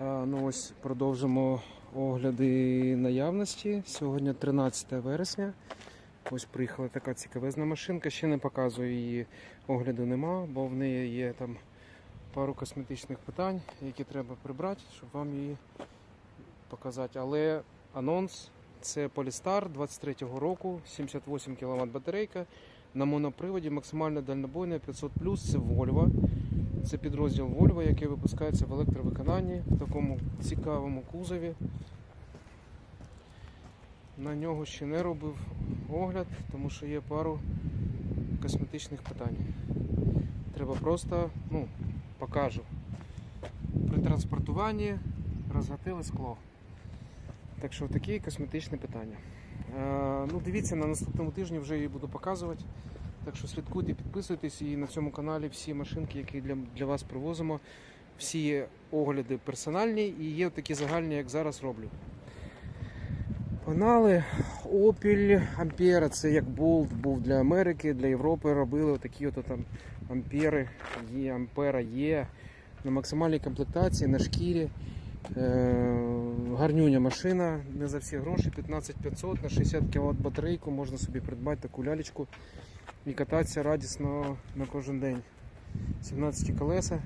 Ну ось продовжимо огляди наявності. Сьогодні 13 вересня. Ось приїхала така цікавезна машинка. Ще не показую її огляду нема, бо в неї є там пару косметичних питань, які треба прибрати, щоб вам її показати. Але анонс це Polestar 23-го року, 78 кВт батарейка. На моноприводі максимально дальнобойна 500 це Volvo. Це підрозділ Volvo, який випускається в електровиконанні в такому цікавому кузові. На нього ще не робив огляд, тому що є пару косметичних питань. Треба просто, ну, покажу. При транспортуванні розгатили скло. Так що такі косметичні питання. Е, ну, дивіться, на наступному тижні вже її буду показувати. Так що слідкуйте, підписуйтесь і на цьому каналі всі машинки, які для, для вас привозимо, всі огляди персональні і є такі загальні, як зараз роблю. Панали Opel Ampera, це як болт був для Америки, для Європи робили такі от там ампери, є ампера є на максимальній комплектації, на шкірі. Е, гарнюня машина, не за всі гроші, 15500 на 60 кВт батарейку, можна собі придбати таку лялечку і кататися радісно на кожен день. 17 колеса.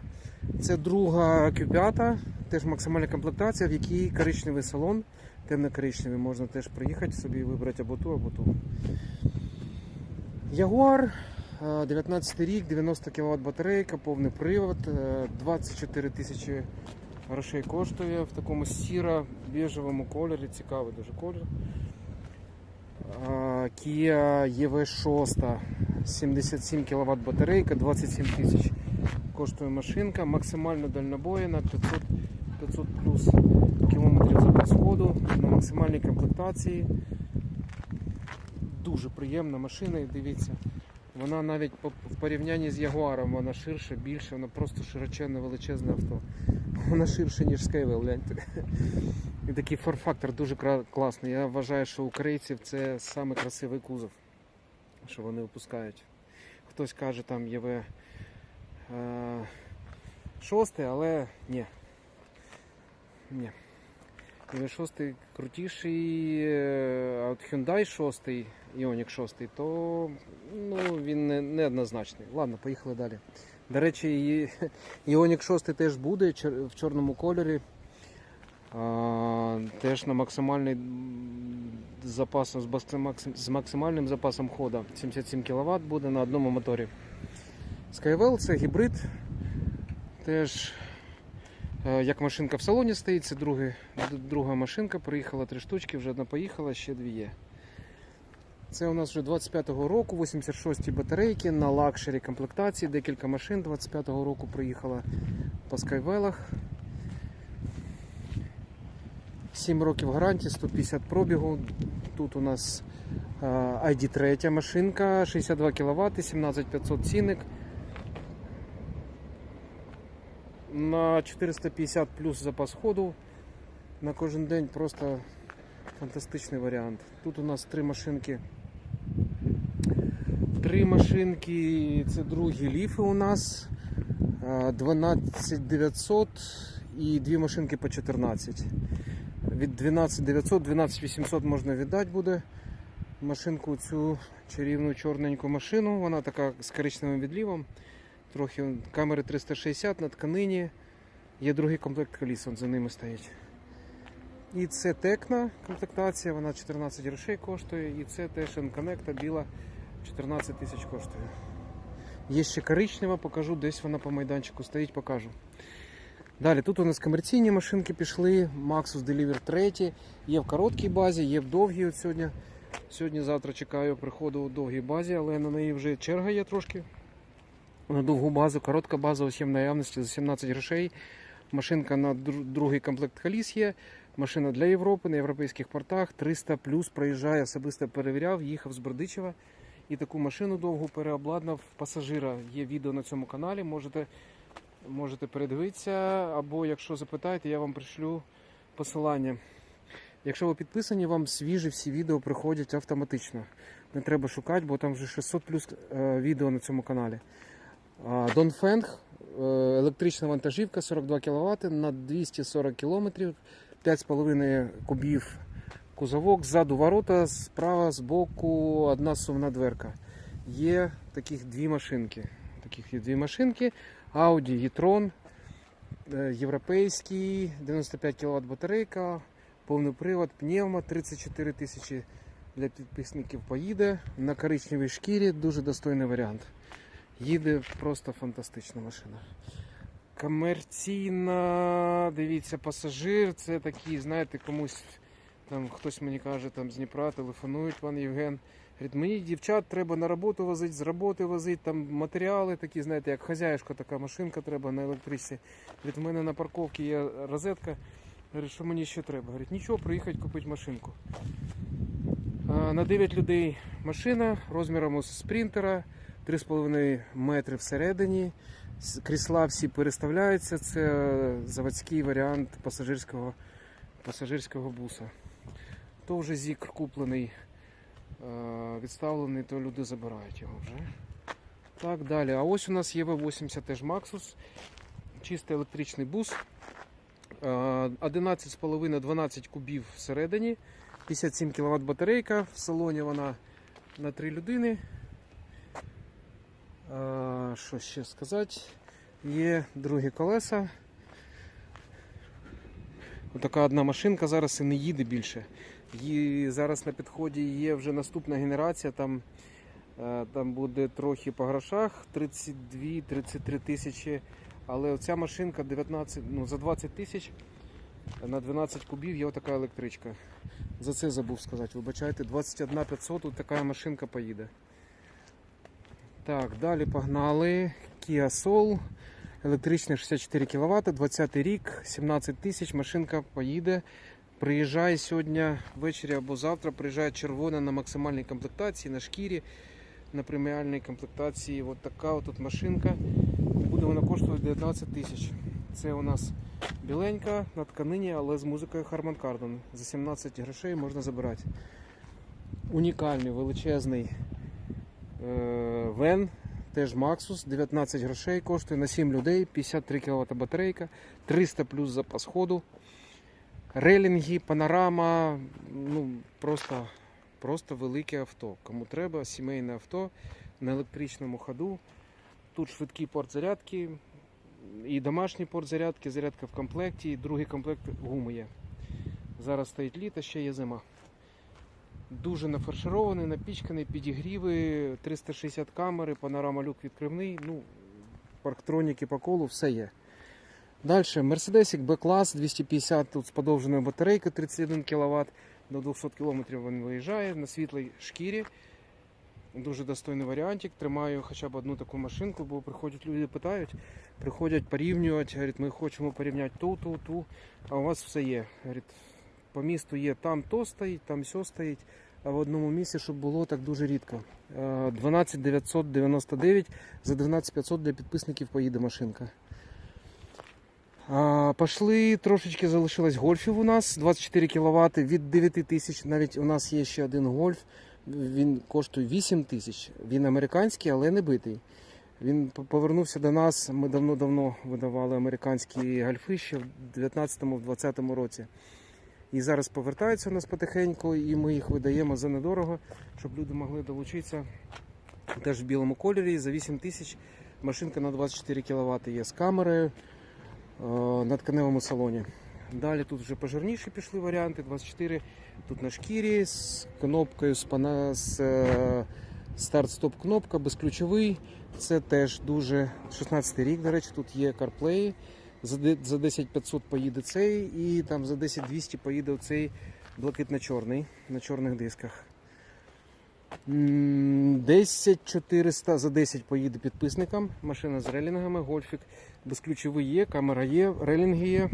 Це друга Q5, теж максимальна комплектація, в якій коричневий салон, темно-коричневий, можна теж приїхати собі вибрати або ту, або ту. Ягуар, 19 рік, 90 кВт батарейка, повний привод, е, 24 тисячі грошей коштує в такому сіро-біжевому кольорі, цікавий дуже колір. А, Kia EV6, 77 кВт батарейка, 27 тисяч коштує машинка, максимально дальнобоєна, 500, 500 плюс кілометрів запас ходу на максимальній комплектації. Дуже приємна машина, і дивіться, вона навіть в порівнянні з Ягуаром, вона ширша, більша, вона просто широченне, величезне авто. Вона ширше, ніж Skywell, гляньте. І такий фор-фактор дуже класний. Я вважаю, що у корейців це саме красивий кузов, що вони випускають. Хтось каже, там ЄВ е, шостий, але ні. Ні. ЄВ 6 крутіший, е, а от Hyundai 6, Ioniq 6, то ну, він не, неоднозначний. Ладно, поїхали далі. До речі, Ioniq 6 теж буде в чорному кольорі. Теж на максимальний м, запасом з максимальним запасом ходу. 77 кВт буде на одному моторі. Skywell це гібрид. Теж е, як машинка в салоні стоїть, це другий, друга машинка. Приїхала три штучки, вже одна поїхала, ще дві є. Це у нас вже 25-го року, 86-ті батарейки на лакшері комплектації, декілька машин 25-го року приїхала по скайвелах. 7 років гарантії, 150 пробігу. Тут у нас е, ID3 машинка, 62 кВт, 17500 цінник. На 450 плюс запас ходу. На кожен день просто фантастичний варіант. Тут у нас три машинки. Три машинки, це другі ліфи у нас. е, 12900 і дві машинки по 14. Від 12900 12800 можна віддати буде машинку цю чарівну чорненьку машину. Вона така з коричневим відлівом. Трохи камери 360 на тканині. Є другий комплект коліс, он за ними стоїть. І це текна комплектація, вона 14 грошей коштує. І це теж N-Connect біла 14 тисяч коштує. Є ще коричнева, покажу, десь вона по майданчику стоїть, покажу. Далі тут у нас комерційні машинки пішли. Maxus Deliver 3. Є в короткій базі, є в довгій. От сьогодні. Сьогодні-завтра чекаю приходу у довгій базі, але на неї вже черга є трошки. На довгу базу, коротка база, ось є в наявності за 17 грошей. Машинка на другий комплект коліс є. Машина для Європи на європейських портах. 300 плюс проїжджає, особисто перевіряв, їхав з Бердичева. І таку машину довгу переобладнав пасажира. Є відео на цьому каналі. Можете можете передивитися, або якщо запитаєте, я вам пришлю посилання. Якщо ви підписані, вам свіжі всі відео приходять автоматично. Не треба шукати, бо там вже 600 плюс е, відео на цьому каналі. А, Донфенг Е, Електрична вантажівка 42 кВт на 240 км, 5,5 кубів кузовок, ззаду ворота, справа, збоку одна сувна дверка. Є таких дві машинки. Таких є дві машинки. Audi e-tron, е, європейський, 95 кВт батарейка, повний привод, пневма, 34 тисячі для підписників поїде. На коричневій шкірі дуже достойний варіант. Їде просто фантастична машина. Комерційна, дивіться, пасажир. Це такий, знаєте, комусь там хтось мені каже, там з Дніпра телефонують, пан Євген. Говорить, мені дівчат треба на роботу возити, з роботи возити, там матеріали такі, знаєте, як хазяюшка, така машинка треба на електричці. Говорить, мене на парковці є розетка. Говорить, що мені ще треба? Говорить, нічого, приїхати купити машинку. А, На 9 людей машина розміром ось спринтера, 3,5 метри всередині. Крісла всі переставляються. Це заводський варіант пасажирського, пасажирського буса. То вже зік куплений, відставлений, то люди забирають його вже. Так, далі. А ось у нас є V80 теж Maxus, чистий електричний бус. Е, 11,5-12 кубів всередині. 57 кВт батарейка. В салоні вона на 3 людини. Що ще сказати? Є другі колеса. Отака одна машинка зараз і не їде більше. Її зараз на підході є вже наступна генерація. Там, е, там буде трохи по грошах 32-33 тисячі. Але оця машинка 19, ну, за 20 тисяч на 12 кубів є отака електричка. За це забув сказати. Вибачайте, 21 500 от така машинка поїде. Так, далі погнали. Kia Soul. Електричний 64 кВт, 20 рік, 17 тисяч. Машинка поїде. Приїжджає сьогодні ввечері або завтра. Приїжджає червона на максимальній комплектації, на шкірі, на преміальній комплектації. От така от машинка. Буде вона коштувати 19 тисяч. Це у нас біленька на тканині, але з музикою Harman Kardon. За 17 грошей можна забирати. Унікальний величезний е, вен, теж Maxus, 19 грошей коштує на 7 людей, 53 кВт батарейка, 300 плюс запас ходу. Релінги, панорама, ну просто, просто велике авто. Кому треба, сімейне авто на електричному ходу. Тут швидкий порт зарядки, і домашній порт зарядки, зарядка в комплекті, і другий комплект гуми є. Зараз стоїть літо, ще є зима. Дуже нафарширований, напічканий, підігріви, 360 камери, панорама люк відкривний, ну, парктроніки по колу, все є. Далі Мерседесик B-клас 250 тут з подовженою батарейкою 31 кВт. До 200 км він виїжджає на світлій шкірі. Дуже достойний варіантик. Тримаю хоча б одну таку машинку, бо приходять люди, питають, приходять порівнювати, говорять, ми хочемо порівняти ту, ту, ту, а у вас все є. Говорять, по місту є там то стоїть, там сьо стоїть, а в одному місці, щоб було так дуже рідко. Е, 12 999 за 12 500 для підписників поїде машинка. Пошли, трошечки залишилось гольфів у нас 24 кВт від 9 тисяч. Навіть у нас є ще один гольф. Він коштує 8 тисяч. Він американський, але не битий. Він повернувся до нас. Ми давно-давно видавали американські гольфи ще в 19-20 році. І зараз повертаються у нас потихеньку, і ми їх видаємо за недорого, щоб люди могли долучитися. Теж в білому кольорі за 8 тисяч. Машинка на 24 кВт є з камерою на тканевому салоні. Далі тут вже пожирніші пішли варіанти. 24 тут на шкірі з кнопкою з, пана, з е, старт-стоп кнопка, безключовий. Це теж дуже 16 рік. До речі, тут є CarPlay. За де- За 10 500 поїде цей, і там за 10 200 поїде оцей блакитно-чорний на чорних дисках. М, 10 400 за 10 поїде підписникам. Машина з релінгами, гольфік. Безключовий є, камера є, релінги є,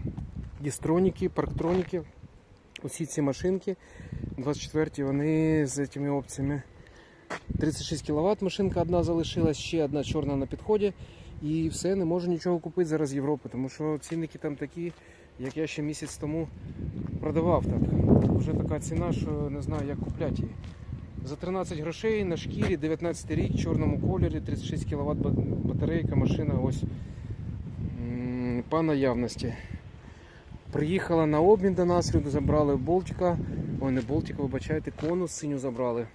дістроніки, парктроніки. Усі ці машинки 24 вони з цими опціями. 36 кВт машинка одна залишилась, ще одна чорна на підході. І все, не можу нічого купити зараз з Європи, тому що цінники там такі, як я ще місяць тому продавав. Так. Вже така ціна, що не знаю, як купляти її. За 13 грошей на шкірі, 19 рік, в чорному кольорі, 36 кВт батарейка, машина ось по наявності. Приїхала на обмін до нас, люди забрали болтика. Ой, не болтика, вибачайте, конус синю забрали.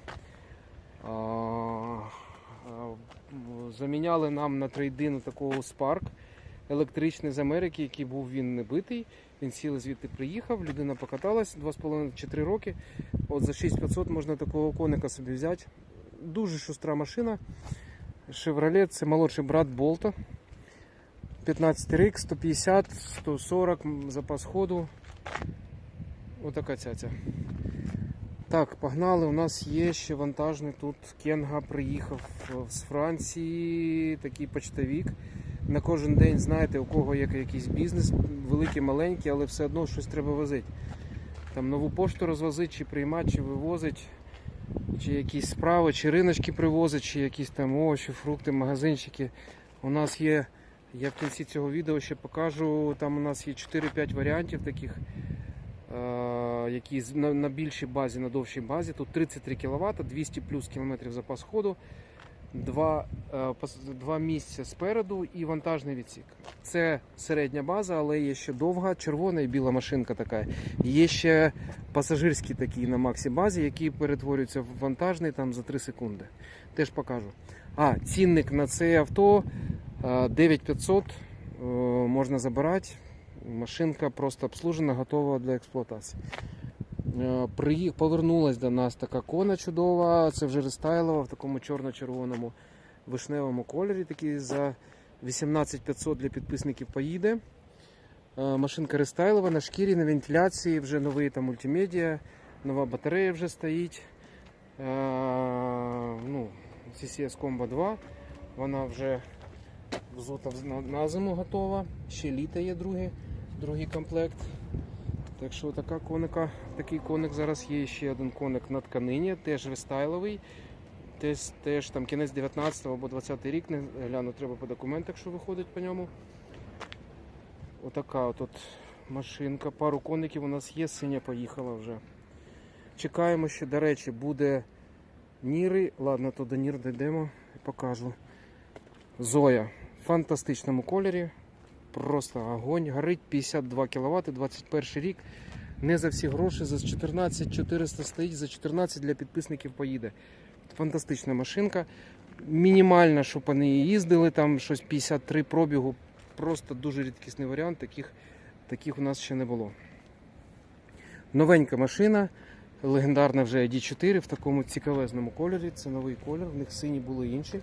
А, а, заміняли нам на трейдин такого Spark електричний з Америки, який був він не битий. Він сіли звідти приїхав, людина покаталась 2,5 чи 3 роки. От за 6500 можна такого коника собі взяти. Дуже шустра машина. Chevrolet це молодший брат Болта. 15 рік, 150, 140 запас ходу. Отака цяця. Так, погнали. У нас є ще вантажний тут. Кенга приїхав з Франції, такий почтовік. На кожен день, знаєте, у кого є якийсь бізнес, великий, маленький, але все одно щось треба возити. Там нову пошту розвозить, чи приймати, чи вивозить, чи якісь справи, чи риночки привозить, чи якісь там овочі, фрукти, магазинчики. У нас є, я в кінці цього відео ще покажу, там у нас є 4-5 варіантів таких, е, які на, більшій базі, на довшій базі. Тут 33 кВт, 200 плюс кілометрів запас ходу, два, е, два місця спереду і вантажний відсік. Це середня база, але є ще довга, червона і біла машинка така. Є ще пасажирські такі на максі базі, які перетворюються в вантажний там за 3 секунди. Теж покажу. А, цінник на це авто е, 9500 е, можна забирати. Машинка просто обслужена, готова для експлуатації. Е, Приїх, повернулась до нас така кона чудова. Це вже рестайлова в такому чорно-червоному вишневому кольорі. Такий за 18500 для підписників поїде. Е, Машинка рестайлова на шкірі, на вентиляції, вже новий там мультимедіа, нова батарея вже стоїть. Е, Ну, CCS Combo 2. Вона вже взута на зиму готова. Ще літа є другий, другий комплект. Так що така коника, такий коник зараз є ще один коник на тканині, теж рестайловий. Теж, теж там кінець 19 або 20 рік, не гляну, треба по документах, що виходить по ньому. Отака от, от машинка. Пару коників у нас є, синя поїхала вже. Чекаємо ще, до речі, буде Ніри. Ладно, то до Нір дійдемо покажу. Зоя в фантастичному кольорі. Просто огонь. Горить 52 кВт, 21 рік. Не за всі гроші, за 14 400 стоїть, за 14 для підписників поїде. Фантастична машинка. Мінімальна, щоб вони їздили, там щось 53 пробігу. Просто дуже рідкісний варіант, таких, таких у нас ще не було. Новенька машина, легендарна вже ID4 в такому цікавезному кольорі. Це новий колір, в них сині були інші.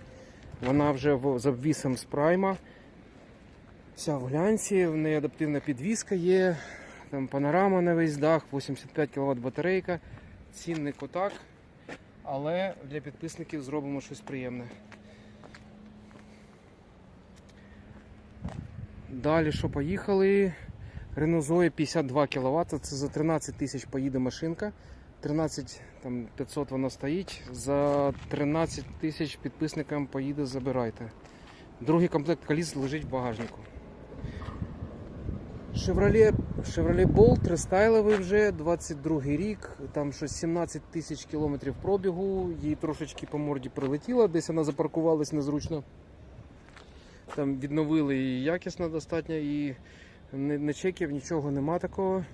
Вона вже з обвісом з прайма. Вся в глянці, в неї адаптивна підвіска є, там панорама на весь дах, 85 кВт батарейка, цінник отак. Але для підписників зробимо щось приємне. Далі що поїхали? Renault Zoe 52 кВт, це за 13 тисяч поїде машинка. 13 там, 500 вона стоїть. За 13 тисяч підписникам поїде, забирайте. Другий комплект коліс лежить в багажнику. Chevrolet, Chevrolet Bolt рестайловий вже 22 рік, там щось 17 тисяч кілометрів пробігу, їй трошечки по морді прилетіло, десь вона запаркувалась незручно. Там відновили її якісно достатньо і не, не чеків, нічого нема такого.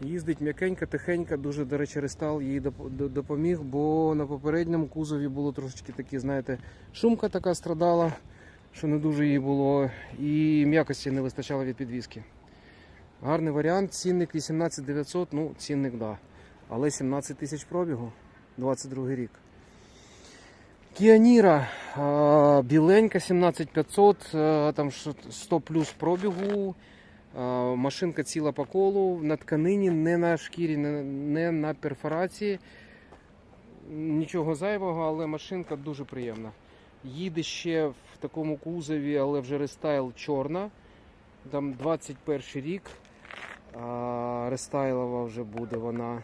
Їздить м'якенько, тихенько, дуже, до речі, рестал їй допоміг, бо на попередньому кузові було трошечки такі, знаєте, шумка така страдала, що не дуже їй було, і м'якості не вистачало від підвіски. Гарний варіант, цінник 18 900, ну цінник да. Але 17 тисяч пробігу, 22 рік. Kia Niro, а, біленька 17500, а, там 100 плюс пробігу. Машинка ціла по колу, на тканині, не на шкірі, не на перфорації. Нічого зайвого, але машинка дуже приємна. Їде ще в такому кузові, але вже рестайл чорна. Там 21 рік. Рестайлова вже буде вона.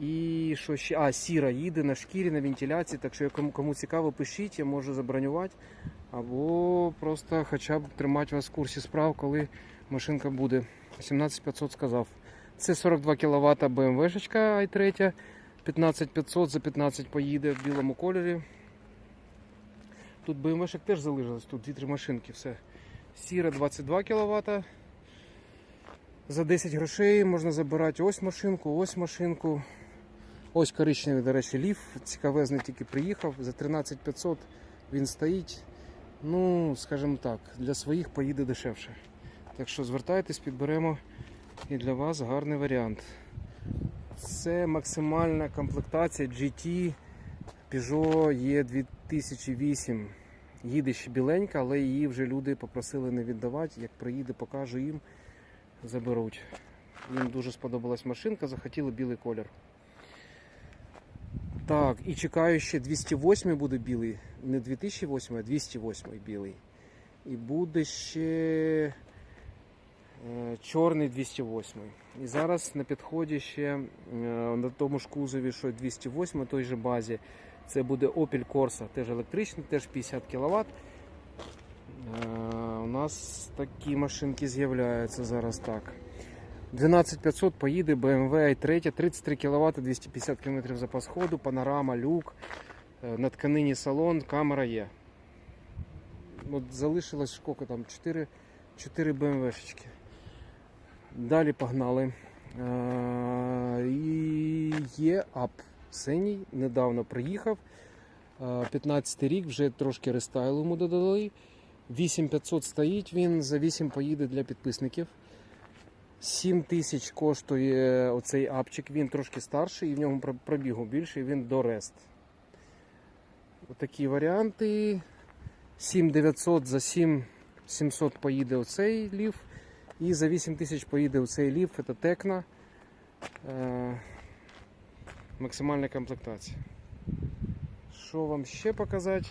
І що ще? А, сіра їде на шкірі, на вентиляції. Так що кому, кому цікаво, пишіть, я можу забронювати. Або просто хоча б тримати вас в курсі справ, коли машинка буде. 17500 сказав. Це 42 кВт BMW i3. 15500 за 15 поїде в білому кольорі. Тут BMW теж залишилось, тут 2-3 машинки, все. Сіра 22 кВт. За 10 грошей можна забирати ось машинку, ось машинку. Ось коричневий, до речі, ліф. Цікавезний тільки приїхав. За 13 500 він стоїть. Ну, скажімо так, для своїх поїде дешевше. Так що звертайтесь, підберемо і для вас гарний варіант. Це максимальна комплектація GT Peugeot E 2008. Їде ще біленька, але її вже люди попросили не віддавати. Як приїде, покажу їм, заберуть. Їм дуже сподобалась машинка, захотіли білий колір. Так, і чекаю ще 208 буде білий. Не 2008, а 208 білий. І буде ще е, чорний 208. І зараз на підході ще е, на тому ж кузові, що 208, той же базі. Це буде Opel Corsa, теж електричний, теж 50 кВт. У нас такі машинки з'являються зараз так. 12500 поїде BMW i3, 33 кВт, 250 км запас ходу, панорама, люк, е, на тканині салон, камера є. От залишилось скільки там? 4, 4 BMW-шечки. Далі погнали. Е, І є ап. Синій недавно приїхав. 15 рік, вже трошки рестайлу йому додали. 8500 стоїть він, за 8 поїде для підписників. 7 тисяч коштує оцей апчик, він трошки старший і в ньому пробігу більше, і він до рест. Отакі варіанти. 7900 за 7700 поїде оцей ліф. І за 8 тисяч поїде оцей ліф, це Текна. Е, Максимальна комплектація. Що вам ще показати?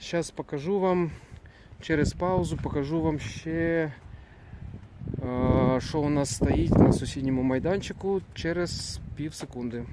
Зараз покажу вам через паузу, покажу вам ще, е, що у нас стоїть на сусідньому майданчику через пів секунди.